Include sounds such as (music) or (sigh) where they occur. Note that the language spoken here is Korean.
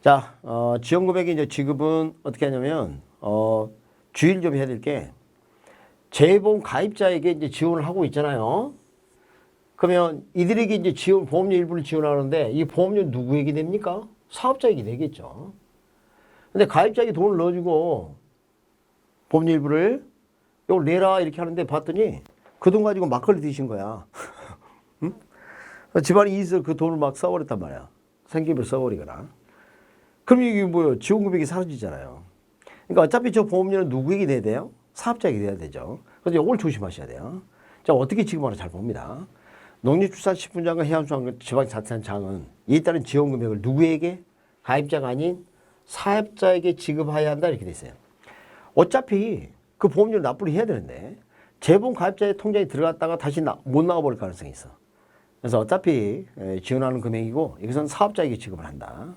자, 어, 지원금액의 이제 지급은 어떻게 하냐면, 어, 주의를 좀 해야 될 게, 재보험 가입자에게 이제 지원을 하고 있잖아요. 그러면 이들에게 이제 지원, 보험료 일부를 지원하는데, 이 보험료 누구에게 됩니까? 사업자에게 되겠죠. 근데 가입자에게 돈을 넣어주고, 보험료 일부를, 이걸 내라, 이렇게 하는데 봤더니, 그 돈 가지고 막걸리 드신 거야. (laughs) 응? 집안이 있어 그 돈을 막 써버렸단 말이야. 생기를 써버리거나. 그럼 이게 뭐예요? 지원 금액이 사라지잖아요. 그러니까 어차피 저 보험료는 누구에게 내야 돼요? 사업자에게 내야 되죠. 그래서 이걸 조심하셔야 돼요. 자, 어떻게 지급하나 잘 봅니다. 농림축산식품장과 해양수산과 지방자치단장은 이에 따른 지원 금액을 누구에게? 가입자가 아닌 사업자에게 지급해야 한다 이렇게 돼 있어요. 어차피 그 보험료를 납부를 해야 되는데 재보험 가입자의 통장에 들어갔다가 다시 나, 못 나가버릴 가능성이 있어. 그래서 어차피 에, 지원하는 금액이고 이것은 사업자에게 지급을 한다.